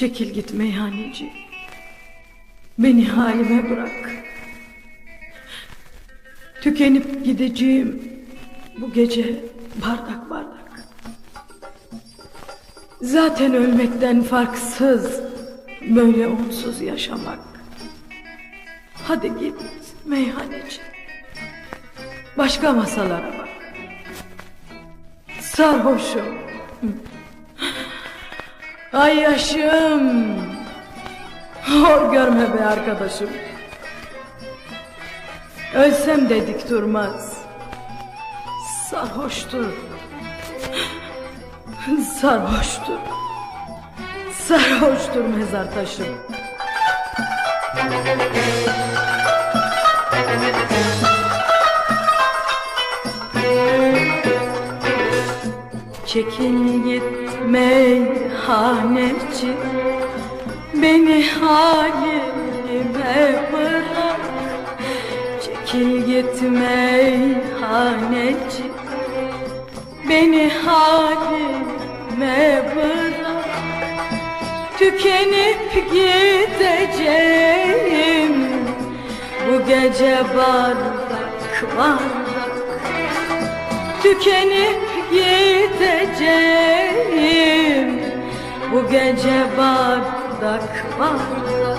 Çekil git meyhaneci. Beni halime bırak. Tükenip gideceğim bu gece bardak bardak. Zaten ölmekten farksız böyle onsuz yaşamak. Hadi git meyhaneci. Başka masalara bak. Sarhoşum. Ay yaşım. Hor görme be arkadaşım. Ölsem de dik durmaz. Sarhoştur. Sarhoştur. Sarhoştur mezar taşım. Çekil git meyhaneci Beni halime bırak Çekil git meyhaneci Beni halime bırak Tükenip gideceğim Bu gece bardak bardak Tükenip gideceğim Bu gece bardak bardak.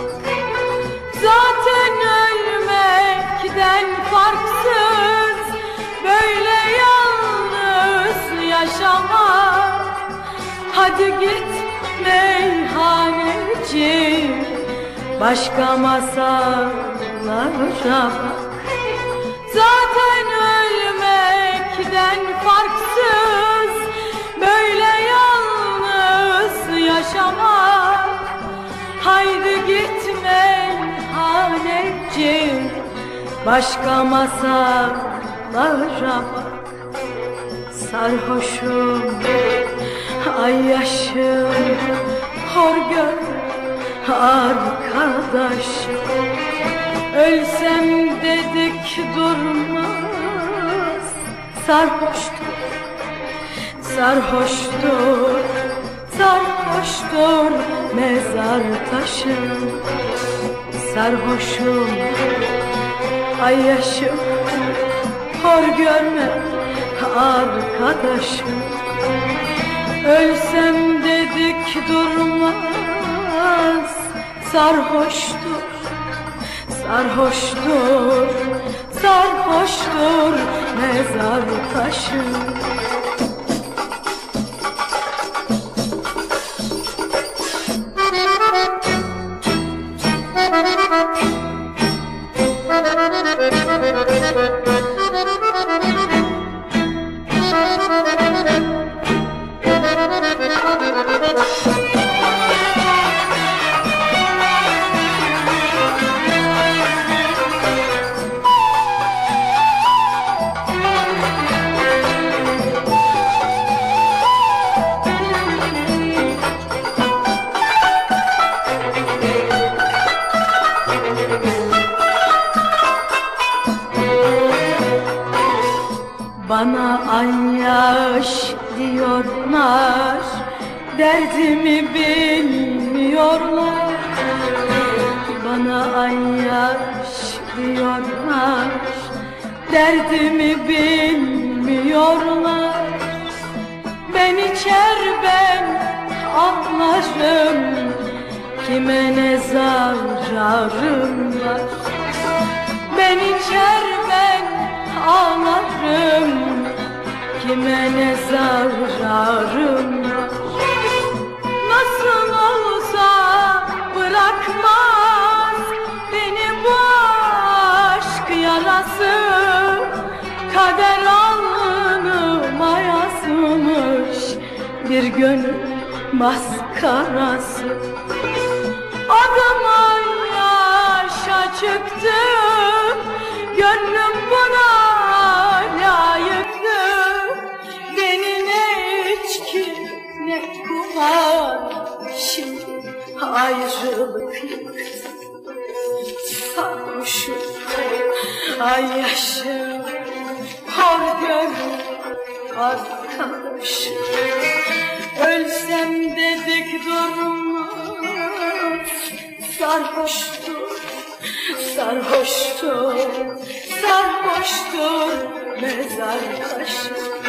Zaten ölmekten farksız Böyle yalnız yaşamak Hadi git meyhaneci Başka masalara bak. Zaten ölmekten farksız Böyle yalnız yaşamak. Haydi gitme haneci Başka masalara bak. Sarhoşum Ay yaşım Hor gör Arkadaşım. Ölsem dedik durmaz Sarhoştur Sarhoştur Sarhoştur Mezar taşım Sarhoşum. Ay yaşım. Hor görme arkadaşım. Ölsem dedik durmaz. Sarhoştur. Sarhoştur, sarhoştur mezar taşı Bana ay yaş diyorlar Derdimi bilmiyorlar. Bana ay yaş diyorlar Derdimi bilmiyorlar. Ben içer ben ağlarım Kime ne zararım var Kime ne zararım Nasıl olsa bırakmaz Beni bu aşk yarası. Kader alnıma yazmış Bir gönül maskarası. Adıma kumar Şimdi ayrılık Sarhoşum. Ay yaşım Hor gönlüm arkadaşım. Ölsem dedik durmaz sarhoştur, sarhoştur, sarhoştur mezar taşı.